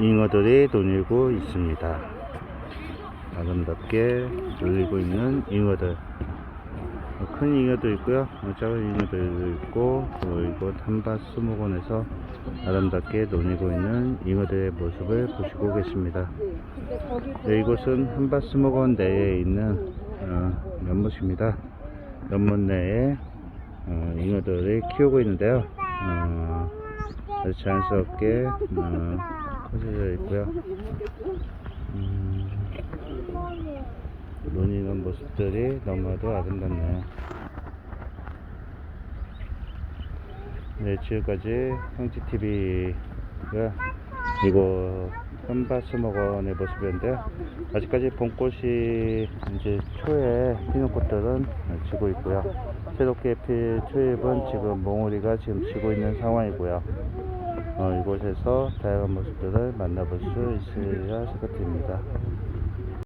잉어들이 놀고 있습니다. 아름답게 놀고 있는 잉어들. 큰 잉어도 있고요. 작은 잉어들도 있고, 그리고 이곳 한밭수목원에서 아름답게 놀고 있는 잉어들의 모습을 보시고 계십니다. 네, 이곳은 한밭 수목원 내에 있는 어, 연못입니다. 연못 내에 어, 잉어들을 키우고 있는데요. 어, 아주 자연스럽게 어, 커져져 있고요. 음, 논이는 모습들이 너무나도 아름답네요. 네, 지금까지 형지TV가 이곳 한바스먹원의 모습이었는데요. 아직까지 봄꽃이 이제 초에 피는 꽃들은 지고 있고요. 새롭게 필 초입은 지금 몽우리가 지금 지고 있는 상황이고요. 어, 이곳에서 다양한 모습들을 만나볼 수 있으리라 생각됩니다.